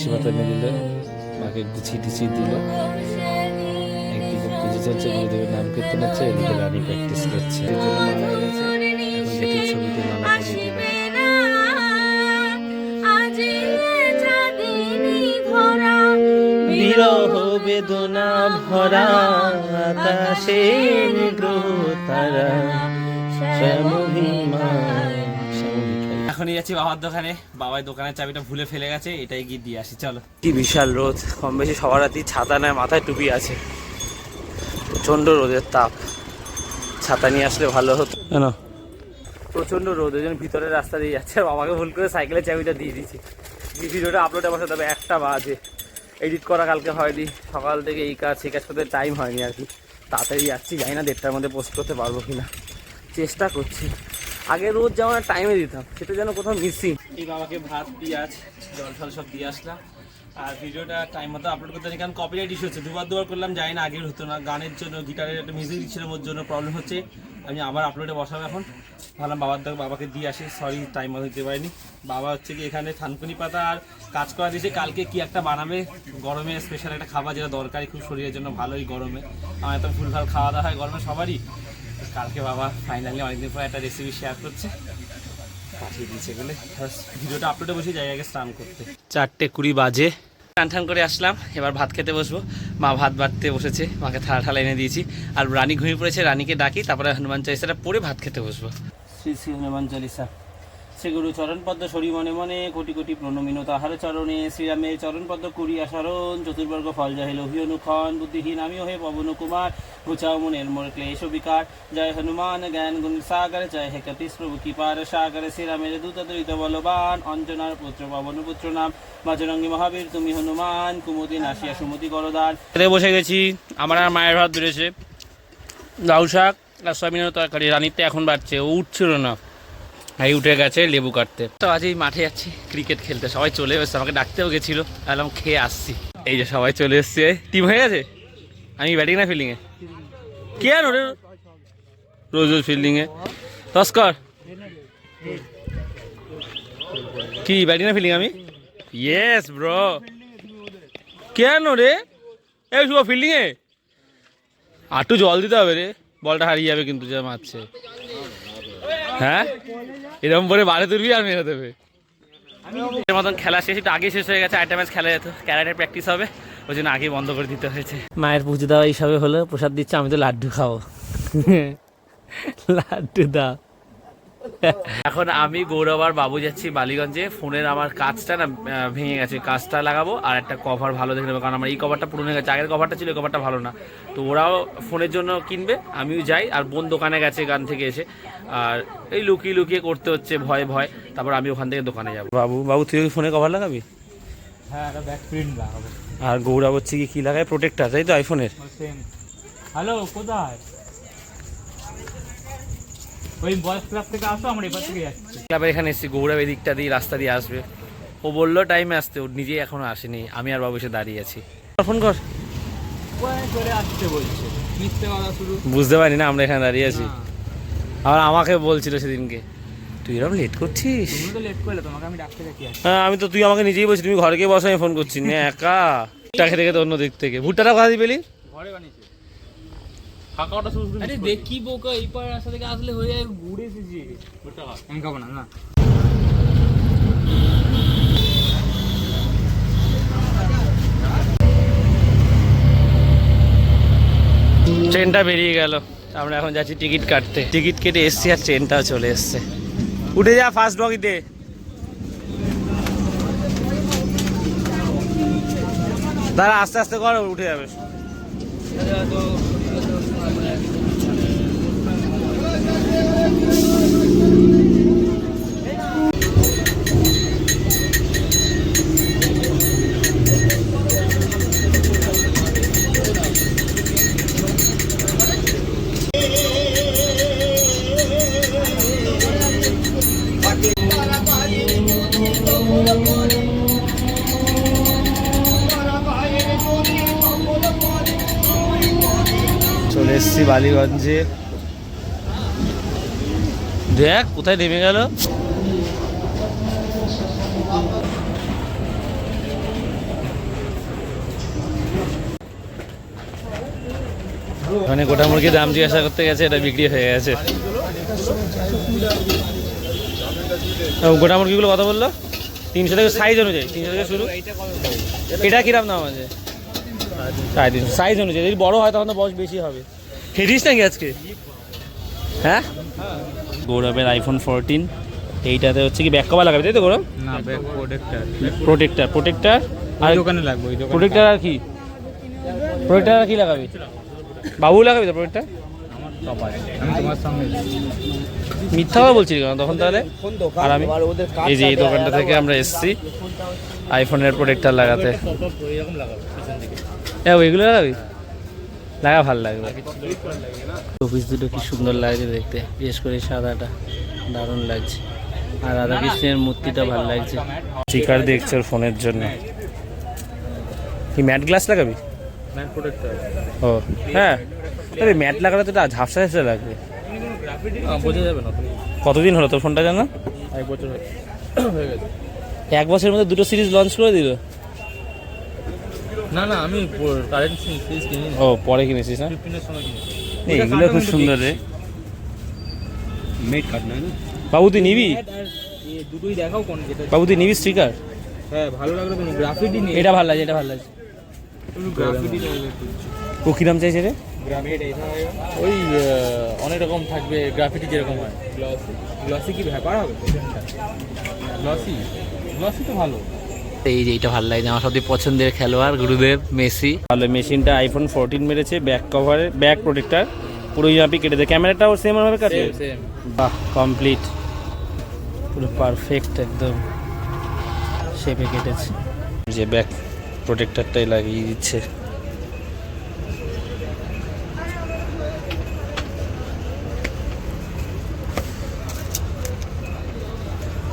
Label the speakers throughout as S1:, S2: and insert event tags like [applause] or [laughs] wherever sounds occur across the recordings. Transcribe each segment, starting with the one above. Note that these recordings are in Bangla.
S1: তুলসী পাতা এনে দিল মাকে গুছিয়ে টুছিয়ে দিল। একদিকে পুজো চলছে গুরুদেবের নাম কীর্তন হচ্ছে এদিকে রানী প্র্যাকটিস করছে। ছবিতে দিল বিরহ বেদনা ভরা আকাশের গ্রহ তারা এখনই যাচ্ছি বাবার দোকানে। বাবার দোকানের চাবিটা ভুলে ফেলে গেছে এটাই গিয়ে দিয়ে আসি চলো। কি বিশাল রোদ। কম বেশি সবার হাতেই ছাতা নেয় মাথায় টুপি আছে। প্রচণ্ড রোদের তাপ। ছাতা নিয়ে আসলে ভালো হতো। কেন? প্রচণ্ড রোদ ওই জন্য ভিতরের রাস্তা দিয়ে যাচ্ছে। আর বাবাকে ভুল করে সাইকেলের চাবিটা দিয়ে দিয়েছি। এই ভিডিওটা আপলোডে বসাতে হবে একটা বাজে। এডিট করা কালকে হয়নি। সকাল থেকে এই কাজ সেই কাজ করতে টাইম হয়নি আর কি। তাড়াতাড়ি যাচ্ছি জানি না দেড়টার মধ্যে পোস্ট করতে পারব কিনা। চেষ্টা করছি। আগে রোজ যেমন টাইমে দিতাম, সেটা যেন কোথাও মিসিং এই বাবাকে ভাত পেঁয়াজ জল ফল সব দিয়ে আসলাম। আর ভিডিওটা টাইম মতো আপলোড করতে কারণ কপিরাইট ইস্যু হচ্ছে। দুবার দুবার করলাম, জানি না আগের হতো না। গানের জন্য গিটারের একটা মিউজিক দিচ্ছিলাম, ওর জন্য প্রবলেম হচ্ছে। আমি আবার আপলোডে বসাবো এখন। ভাবলাম বাবার দাগ বাবাকে দিয়ে আসি। সরি টাইম মতো দিতে পারিনি। বাবা হচ্ছে কি এখানে থানকুনি পাতা আর কাজ করা দিয়েছে। কালকে কি একটা বানাবে? গরমে স্পেশাল একটা খাবার যেটা দরকারি খুব শরীরের জন্য ভালোই গরমে। আমার এত ফুল ভালো খাওয়া দাওয়া হয় গরমে সবারই। কালকে বাবা ফাইনালি অনেকদিন পর একটা রেসিপি শেয়ার করছে। পাঠিয়ে দিয়েছে বলে। ভিডিওটা আপলোডে বসে যাই, আগে স্নান করতে। চারটে কুড়ি বাজে। টান টান করে আসলাম, এবার ভাত খেতে বসবো। মা ভাত বাড়তে বসেছে, মাকে থালা ঠালা এনে দিয়েছি। আর রানী ঘুমিয়ে পড়েছে, রানীকে ডাকি, তারপরে হনুমান চালিসাটা পরে ভাত খেতে বসবো। শ্রী শ্রী হনুমান চালিসা। শ্রী গুরু চরণ পদ্ম সরি মনে মনে কোটি কোটি প্রণমিন তাহার চরণে। শ্রীরামের চরণ পদ্ম করিয়া শরণ চতুর্বর্গ ফল যাহে লোভী অনুক্ষণ বুদ্ধিহীন আমিও হে পবন কুমার, ঘুচাও মনের মোর ক্লেশ বিকার জয় হনুমান, জ্ঞান গুণ সাগর, জয় হে কপিস প্রভু কৃপার সাগর। শ্রীরামের দূত দরিত বলবান, অঞ্জনার পুত্র পবন পুত্র নাম। বাজরঙ্গী মহাবীর, তুমি হনুমান কুমতি নাসিয়া সুমতি করদান বসে গেছি, আমার আর মায়ের ভাত ধরেছে লাউ শাক আর সয়াবিনের তরকারি, রানিতে এখন বাড়ছে, ও উঠছিল না। এই উঠে গেছে, লেবু কাটতে। তো আজ এই মাঠে যাচ্ছি ক্রিকেট খেলতে। সবাই চলে এসছে, আমাকে ডাকতেও গেছিল। আমি খেয়ে আসছি। এই যে সবাই চলে এসছে। টিম হয়ে গেছে? আমি ব্যাটিং না ফিল্ডিংয়ে কেন রে রোজ রোজ ফিল্ডিংয়ে তস্কর। কি ব্যাটিং না ফিল্ডিং আমি? ইয়েস ব্রো কেন রে এই শুভ ফিল্ডিংয়ে আটু জল দিতে হবে রে। বলটা হারিয়ে যাবে কিন্তু, যা মারছে। হ্যাঁ? এরকম করে বারে তুলবি আর মেরে দেবে। এর মতন খেলা শেষ একটু আগে শেষ হয়ে গেছে আরেকটা ম্যাচ খেলা যেত ক্যারাটের প্র্যাকটিস হবে ওই জন্য আগে বন্ধ করে দিতে হয়েছে। মায়ের পুজো দেওয়া এইসবে হলো প্রসাদ দিচ্ছে আমি তো লাড্ডু খাব। [laughs] লাড্ডু দাও। এখন আমি গৌরব আর বাবু যাচ্ছি বালিগঞ্জে। ফোনের আমার কাজটা না ভেঙে গেছে। কাজটা লাগাবো আর একটা কভার ভালো দেখে নেব। কারণ আমার এই কভারটা পুরনো হয়ে গেছে। আগের কভারটা ছিল কভারটা ভালো না। তো ওরাও ফোনের জন্য কিনবে আমিও যাই। আর বোন দোকানে গেছে গান থেকে এসে। আর এই লুকিয়ে লুকিয়ে করতে হচ্ছে ভয় ভয়। তারপর আমি ওখান থেকে দোকানে যাব। বাবু বাবু তুই ফোনে কভার লাগাবি?
S2: হ্যাঁ ব্যাক প্রিন্ট লাগাবো।
S1: আর গৌরব হচ্ছে কি কী লাগায়? প্রোটেক্টার তাই তো আইফোনের
S2: হ্যালো কোথায়? ওই বয়স ক্লাব থেকে আসো আমরা এবার থেকে যাচ্ছি।
S1: ক্লাবের এখানে এসেছি গৌরব এদিকটা দিয়ে রাস্তা দিয়ে আসবে। ও বলল টাইমে আসতে। ও নিজেই এখনও আসেনি। আমি আর বাবু এসে দাঁড়িয়ে আছি। ফোন কর।
S2: করে আসতে বলছে। মিথ্যে কথা শুরু।
S1: বুঝতে পারি না আমরা এখানে দাঁড়িয়ে আছি।
S2: না,
S1: আবার আমাকে বলছিল সেদিনকে তুই এরকম লেট করছিস?
S2: তুমি তো লেট করলে তোমাকে আমি ডাকতে দেখি
S1: হ্যাঁ আমি তো তুই আমাকে নিজেই বলছিস তুমি ঘরে গিয়ে বসে আমি ফোন করছি। না একা। ভুট্টা খেতে খেতে অন্য দিক থেকে। ভুট্টাটা কথা দিয়ে পেলি
S2: ঘরে বানিয়েছে।
S1: ফাঁকা ওটা শুধু
S2: আরে দেখি বোকা এই পার রাস্তা থেকে আসলে হয়ে যায় ঘুরে এসেছি। আমি খাব না না।
S1: ট্রেনটা বেরিয়ে গেল। আমরা এখন যাচ্ছি টিকিট কাটতে। টিকিট কেটে এসছি আর ট্রেনটাও চলে এসছে। উঠে যা ফার্স্ট বগিতে দাঁড়া আস্তে আস্তে কর উঠে যাবে। এসছি বালিগঞ্জে। দেখ, কোথায় নেমে গেল? মানে গোটা মুরগির দাম জিজ্ঞাসা করতে গেছে, এটা বিক্রি হয়ে গেছে। গোটা মুরগিগুলো কথা বলল? তিনশো থেকে সাইজ অনুযায়ী, তিনশো থেকে শুরু। এটা কিরাম দাম আছে? সাইজ অনুযায়ী, যদি বড় হয়, তখন তো বয়স বেশি হবে। খেয়েছিস নাকি আজকে? হ্যাঁ? গৌরবের আইফোন ফোরটিন এইটাতে হচ্ছে কি ব্যাক কভার লাগাবে তাই তো গৌরব?
S2: না ব্যাক প্রোডাক্টার
S1: প্রোটেক্টার প্রোটেক্টার আর
S2: দোকানে লাগবে ওই দোকানে
S1: প্রোটেক্টার আর কি? প্রোটেক্টার আর কি লাগাবে? বাবু লাগাবে তো প্রোটেক্টার
S2: আমার আমি তোমার সঙ্গে
S1: মিথ্যা কথা বলছি কেন তখন তাহলে? আর আমি? এই যে এই দোকানটা থেকে আমরা এসেছি আইফোনের প্রোটেক্টার লাগাতে। হ্যাঁ ওইগুলো লাগাবি? লাগা ভালো লাগবে। অফিস দুটো কি সুন্দর লাগছে দেখতে বিশেষ করে সাদাটা দারুণ লাগছে। আর রাধা কৃষ্ণের মূর্তিটা ভালো লাগছে। স্টিকার দেখছে ওর ফোনের জন্য। কি ম্যাট গ্লাস লাগাবি? ও হ্যাঁ। ম্যাট লাগালে তো এটা ঝাপসা ঝাপসা লাগবে।
S2: বোঝা যাবে না
S1: কতদিন হলো তোর ফোনটা জানো?
S2: এক বছর হয়ে গেছে।
S1: এক বছরের মধ্যে দুটো সিরিজ লঞ্চ করে দিল?
S2: না না আমি কারেন্ট কিনি
S1: ও পরে কিনেছিস না?
S2: ফিফটিনের সময় কিনেছি।
S1: এগুলো খুব সুন্দর রে।
S2: মেট কাট না?
S1: বাবু তুই নিবি?
S2: দুটোই দেখাও কোন যেটা
S1: বাবু তুই নিবি স্টিকার
S2: হ্যাঁ ভালো লাগল তুমি গ্রাফিটি নিয়ে।
S1: এটা ভালো লাগছে এটা ভালো লাগছে।
S2: গ্রাফিটি
S1: ও কিরাম চাইছে রে?
S2: ওই অনেক রকম থাকবে গ্রাফিটি যেরকম হয়। গ্লসি গ্লসি কি ব্যাপার হবে? গ্লসি গ্লসি তো ভালো।
S1: এই যে এটা ভালো লাগছে আমার সবথেকে পছন্দের খেলোয়াড় গুরুদেব মেসি। ভালো মেশিনটা আইফোন ফোরটিন মেরেছে ব্যাক কভারে ব্যাক প্রোটেক্টার পুরো ইয়াপি কেটে দেয় ক্যামেরাটাও সেম ভাবে কাটে
S2: সেম
S1: বাহ কমপ্লিট পুরো পারফেক্ট একদম। শেপে কেটেছে। যে ব্যাক প্রোটেক্টরটাই লাগিয়ে দিচ্ছে।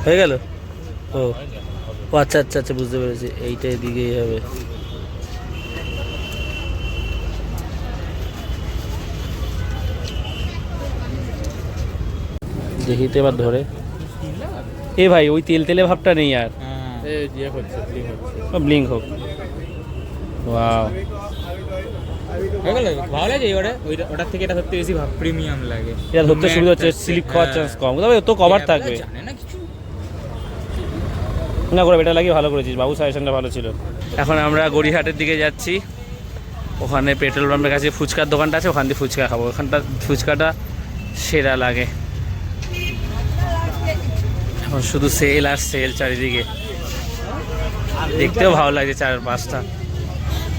S1: হয়ে গেল? ও। ও আচ্ছা আচ্ছা আচ্ছা বুঝতে পেরেছি। এইটা এদিকেই হবে। দেখি তো এবার ধরে। এ ভাই ওই তেল তেলে ভাবটা নেই আর।
S2: হ্যাঁ।
S1: ব্লিঙ্ক হোক। ওয়াও
S2: ভালো লাগে ওটা ওটার থেকে এটা সত্যি বেশি ভাব প্রিমিয়াম লাগে।
S1: এটা ধরতে সুবিধা হচ্ছে স্লিপ খাওয়ার চান্স কম। তবে তো কভার থাকবে।
S2: জানে না
S1: না করে বেটা লাগিয়ে ভালো করেছিস, বাবু সাজেশনটা ভালো ছিল। এখন আমরা গড়িহাটের দিকে যাচ্ছি। ওখানে পেট্রোল পাম্পের কাছে ফুচকার দোকানটা আছে, ওখান দিয়ে ফুচকা খাব। ওখানটা ফুচকাটা সেরা লাগে। এখন শুধু সেল আর সেল চারিদিকে। দেখতেও ভালো লাগছে চার পাঁচটা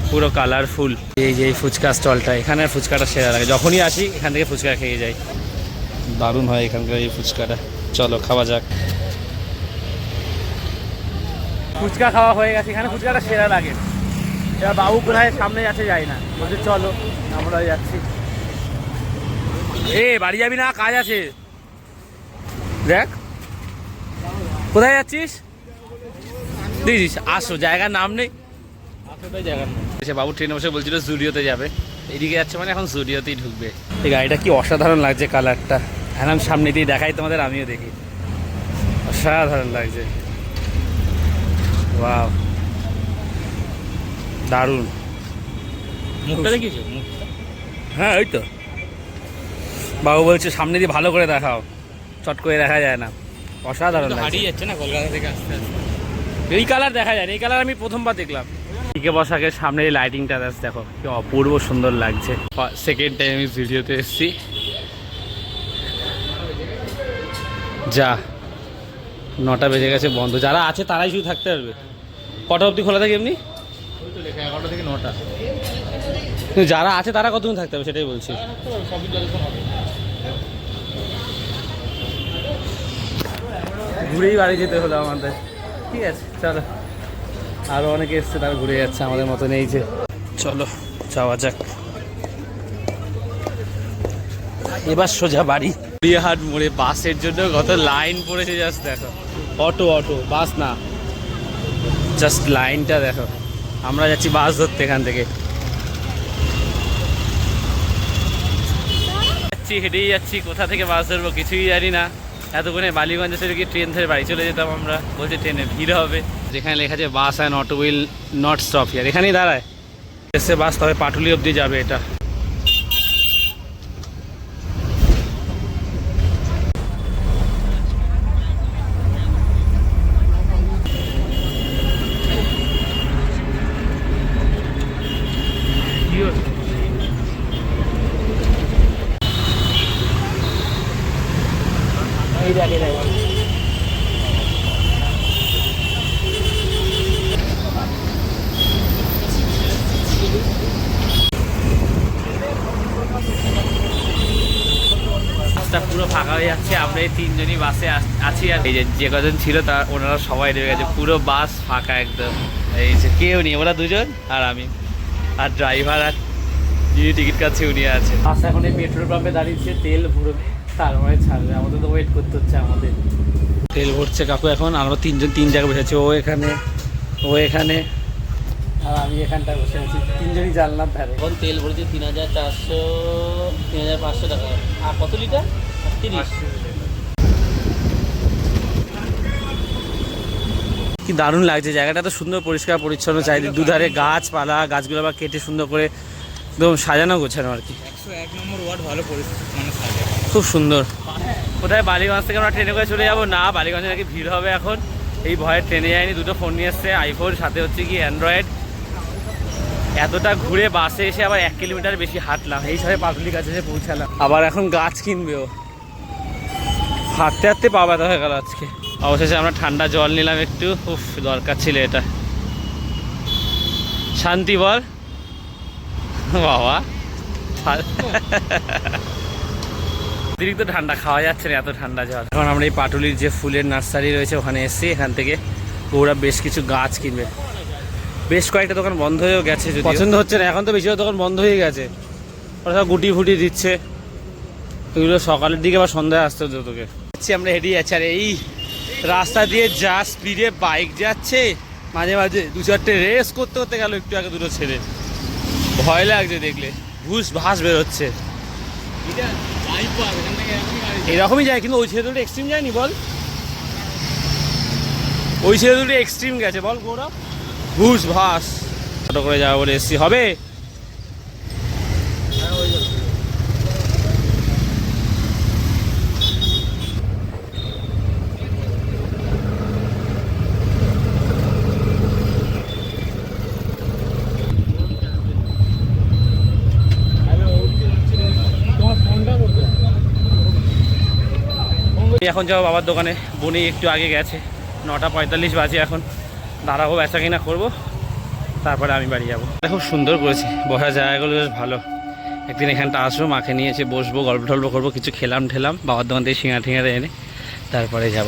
S1: পুরো কালারফুল এই যে এই ফুচকা স্টলটা এখানে ফুচকাটা সেরা লাগে। যখনই আসি, এখান থেকে ফুচকা খেয়ে যাই। দারুণ হয় এখানকার এই ফুচকাটা। চলো, খাওয়া যাক। ফুচকা খাওয়া হয়ে গেছে, এখানে ফুচকাটা সেরা লাগে। এবার বাবু কোথায়? সামনে যাচ্ছে, যাই না। বলছে, চলো, আমরা যাচ্ছি। এ, বাড়ি যাবি না? কাজ আছে। দেখ। কোথায় যাচ্ছিস? দিদিস আসো, জায়গার নাম নেই। সে বাবু ট্রেনে বসে বলছিল, জুডিওতে যাবে। এদিকে যাচ্ছে মানে এখন জুডিওতেই ঢুকবে। এই গাড়িটা কি অসাধারণ লাগছে কালারটা এখন সামনে দিয়ে দেখাই তোমাদের, আমিও দেখি। অসাধারণ লাগছে। ওয়াও দারুণ।
S2: মুখটা দেখিয়েছো? মুখটা
S1: হ্যাঁ ওই তো। বাবু বলছে সামনে দিয়ে ভালো করে দেখাও। চট করে দেখা যায় না। অসাধারণ
S2: হারিয়ে যাচ্ছে না কলকাতা থেকে আসতে আসতে?
S1: এই কালার দেখা যায় না এই কালার আমি প্রথমবার দেখলাম। টিকে বসাকের সামনে এই লাইটিংটা আছে দেখো কি অপূর্ব সুন্দর লাগছে। সেকেন্ড টাইম আমি ভিডিওতে এসেছি। যা নটা বেজে গেছে বন্ধ। যারা আছে তারাই শুধু থাকতে পারবে। কটা অবধি খোলা থাকে এমনি?
S2: থেকে নটা
S1: যারা আছে তারা কতক্ষণ থাকতে হবে সেটাই বলছি। ঘুরেই বাড়ি যেতে হলো আমাদের। ঠিক আছে চলো। আরও অনেকে এসছে তারা ঘুরে যাচ্ছে আমাদের মতন এই যে। চলো যাওয়া যাক। এবার সোজা বাড়ি। গড়িয়াহাট মোড়ে বাসের জন্য কত লাইন পড়েছে জাস্ট দেখো। অটো অটো বাস না। জাস্ট লাইনটা দেখো। আমরা যাচ্ছি বাস ধরতে এখান থেকে। যাচ্ছি, হেঁটেই যাচ্ছি, কোথা থেকে বাস ধরবো কিছুই জানি না। এতক্ষণে বালিগঞ্জ থেকে কি ট্রেন ধরে বাড়ি চলে যেতাম আমরা। বলছে ট্রেনে ভিড় হবে। যেখানে লেখা আছে, bus and auto will not stop here এখানেই দাঁড়ায়। এসে বাস তবে পাটুলি অবধি যাবে এটা। দেখে পুরো ফাঁকা হয়ে যাচ্ছে আমরা এই তিনজনই বাসে আছি আর এই যে কজন ছিল তার ওনারা সবাই নেমে গেছে পুরো বাস ফাঁকা একদম। এই যে কেউ নেই ওরা দুজন আর আমি। আর ড্রাইভার আর যিনি টিকিট কাটছে উনি আছে। বাস এখন এই পেট্রোল পাম্পে দাঁড়িয়েছে তেল ভরবে। তারপরে ছাড়বে আমাদের তো ওয়েট করতে হচ্ছে আমাদের। তেল ভরছে কাকু এখন আমরা তিনজন তিন জায়গায় বসে আছি ও এখানে ও এখানে। আর আমি এখানটায় বসে আছি তিনজনই জানলাম ধারে
S3: এখন তেল ভরেছি তিন হাজার চারশো তিন হাজার পাঁচশো টাকা। আর কত লিটার? তিরিশ।
S1: কি দারুণ লাগছে জায়গাটা তো সুন্দর পরিষ্কার পরিচ্ছন্ন চারিদিক দুধারে গাছপালা গাছগুলো আবার কেটে সুন্দর করে একদম সাজানো গোছানো আর কি।
S2: একশো এক নম্বর ওয়ার্ড ভালো পরিস্থিতি মানে সাজে
S1: খুব সুন্দর। কোথায়? বালিগঞ্জ থেকে আমরা ট্রেনে করে চলে যাব। না বালিগঞ্জে নাকি ভিড় হবে এখন। এই ভয়ে ট্রেনে যায়নি দুটো ফোন নিয়ে এসছে আইফোন সাথে হচ্ছে কি অ্যান্ড্রয়েড এতটা ঘুরে বাসে এসে আবার এক কিলোমিটার বেশি হাঁটলাম। এই সবাই পাবলিক কাছে এসে পৌঁছালাম। আবার এখন গাছ কিনবেও হাঁটতে হাঁটতে পা ব্যথা হয়ে গেল আজকে। অবশেষে আমরা ঠান্ডা জল নিলাম একটু। উফ দরকার ছিল এটা। শান্তি বল। বাবা। অতিরিক্ত ঠান্ডা খাওয়া যাচ্ছে না, এত ঠান্ডা জল। এখন আমরা এই পাটুলির যে ফুলের নার্সারি রয়েছে, ওখানে এসেছি। এখান থেকে ওরা বেশ কিছু গাছ কিনবে। বেশ কয়েকটা দোকান বন্ধ হয়েও গেছে পছন্দ হচ্ছে না, এখন তো বেশিরভাগ দোকান বন্ধ হয়ে গেছে। ওরা সব গুটি ফুটি দিচ্ছে। এগুলো সকালের দিকে বা সন্ধ্যায় আসতে হতো তোকে। আমরা হেঁটে যাচ্ছি। আর এই রাস্তা দিয়ে যা স্পিডে বাইক যাচ্ছে, মাঝে মাঝে দু চারটে রেস করতে করতে গেল একটু আগে দুটো ছেড়ে ভয় লাগছে দেখলে। ঘুষ ভাস বেরোচ্ছে। এরকমই যায়, কিন্তু ওই ছেলে দুটো এক্সট্রিম যায়নি, বল? ওই ছেলে দুটো এক্সট্রিম গেছে, বল? গৌরব? ঘুষ, ভাস। ছোটো করে যাওয়া বলে এসছি। হবে? এখন যাব বাবার দোকানে। বনি একটু আগে গেছে। নটা পঁয়তাল্লিশ বাজে এখন। দাঁড়াবো বেচা কিনা করব। তারপরে আমি বাড়ি যাব। খুব সুন্দর করেছে। বসার জায়গাগুলো বেশ ভালো। একদিন এখানটা আসব মাকে নিয়ে এসে বসবো, গল্প টল্প করব, কিছু খেলাম ঠেলাম। বাবার দোকান থেকে সিঙ্গা ঠিঙারে এনে তারপরে যাব।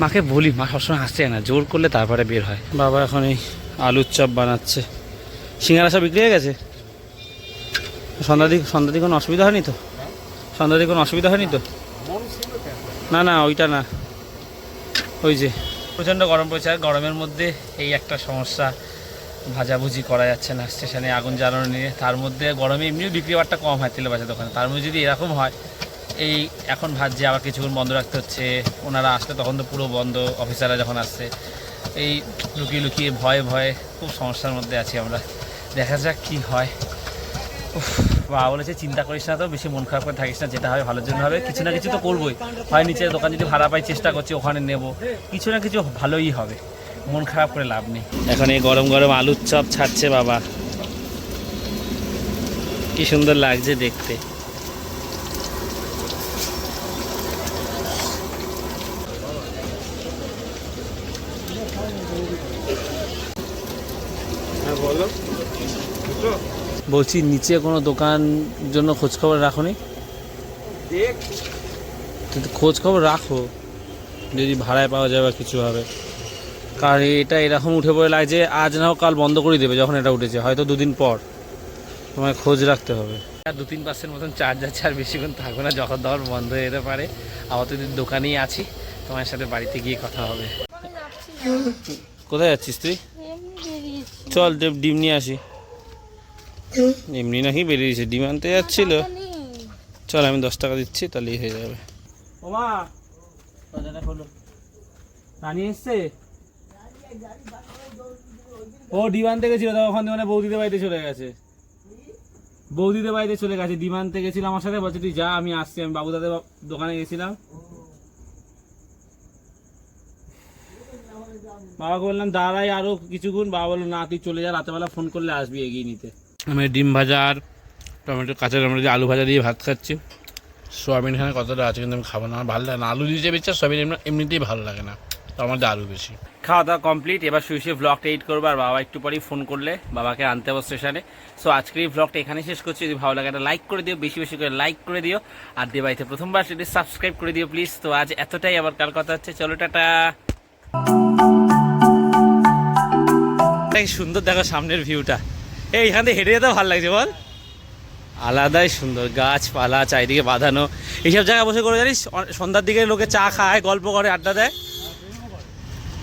S1: মাকে বলি, মা সবসময় আসছে না। জোর করলে তারপরে বের হয়। বাবা এখন এই আলুর চপ বানাচ্ছে। সিঙ্গারা সব বিক্রি হয়ে গেছে? সন্ধ্যা দিক সন্ধ্যা দিকে কোনো অসুবিধা হয়নি তো? সন্ধ্যা দিকে কোনো অসুবিধা হয়নি তো? না না, ওইটা না। ওই যে। প্রচণ্ড গরম পড়েছে আর গরমের মধ্যে এই একটা সমস্যা, ভাজাভুজি করা যাচ্ছে না স্টেশনে আগুন জ্বালানো নিয়ে। তার মধ্যে গরমে এমনিও বিক্রি বাট্টা কম হয় তেলে বাজার দোকানে। তার মধ্যে যদি এরকম হয়, এই এখন ভাজছে আবার কিছুক্ষণ বন্ধ রাখতে হচ্ছে, ওনারা আসলে তখন তো পুরো বন্ধ, অফিসাররা যখন আসছে, এই লুকিয়ে লুকিয়ে ভয়ে ভয়ে খুব সমস্যার মধ্যে আছি আমরা। দেখা যাক কী হয়। বাবা বলেছে, চিন্তা করিস না তো, বেশি মন খারাপ করে থাকিস না, যেটা হবে ভালোর জন্য হবে। কিছু না কিছু তো করবোই। হয় নিচে দোকান যদি ভাড়া পাই, চেষ্টা করছি ওখানে নেব। কিছু না কিছু ভালোই হবে। মন খারাপ করে লাভ নেই। এখন এই গরম গরম আলুর চপ ছাড়ছে বাবা। কি সুন্দর লাগছে দেখতে। বলছি নিচে কোনো দোকান জন্য খোঁজ খবর রাখো নি কিন্তু খোঁজ খবর রাখো যদি ভাড়ায় পাওয়া যায় বা কিছু হবে কারণ এটা এরকম উঠে পড়ে লাগছে আজ না হোক কাল বন্ধ করে দেবে যখন এটা উঠেছে হয়তো দুদিন পর। তোমায় খোঁজ রাখতে হবে। আর দু তিন পার্সেন্ট মতন চার্জ আছে আর বেশিক্ষণ থাকবে না যখন তখন বন্ধ হয়ে যেতে পারে। আপাতত দোকানেই আছি তোমার সাথে বাড়িতে গিয়ে কথা হবে। কোথায় যাচ্ছিস তুই? চল দেব ডিম নিয়ে আসি। এমনি নাকি বেরিয়েছে ডিম আনতে যাচ্ছিল। চল, আমি দশ টাকা দিচ্ছি, তাহলেই হয়ে যাবে। ওমা দরজাটা খোলো। রানী এসছে? ও ডিম আনতে গেছিল তো ওখান থেকে মানে বৌদিদের বাড়িতে চলে গেছে। বৌদিদের বাড়িতে চলে গেছে ডিম আনতে গেছিল আমার সাথে, বলছে, তুই যা, আমি আসছি। আমি বাবু দাদের দোকানে গেছিলাম। বাবাকে বললাম দাঁড়াই আরও কিছুক্ষণ। বাবা বলল, না, তুই চলে যা রাতেবেলা ফোন করলে আসবি, এগিয়ে নিতে। আমি ডিম ভাজা আর টমেটো কাঁচা টমেটো দিয়ে আলু ভাজা দিয়ে ভাত খাচ্ছি।
S4: সোয়াবিন এখানে কতটা আছে কিন্তু আমি খাব না আমার ভালো লাগে না। আলু দিয়ে যে বেচছে সোয়াবিন এমনিতেই ভালো লাগে না তো আমাদের আলু বেশি।
S1: খাওয়া দাওয়া কমপ্লিট এবার শুয়ে শুয়ে ব্লগটা এডিট করব আর বাবা একটু পরেই ফোন করলে বাবাকে আনতে হবে স্টেশনে সো আজকের এই ব্লগটা এখানে শেষ করছি। যদি ভালো লাগে একটা লাইক করে দিও বেশি বেশি করে লাইক করে দিও আর দিয়ে বাড়িতে প্রথমবার সেটি সাবস্ক্রাইব করে দিও প্লিজ তো আজ এতটাই আবার কাল কথা হচ্ছে চলো টাটা। সুন্দর দেখো সামনের ভিউটা এই এখান থেকে হেঁটে যেতে ভালো লাগছে, বল। আলাদাই সুন্দর, গাছপালা, চারিদিকে বাঁধানো, এইসব জায়গায় বসে করে জানিস সন্ধ্যার দিকে লোকে চা খায়, গল্প করে, আড্ডা দেয়।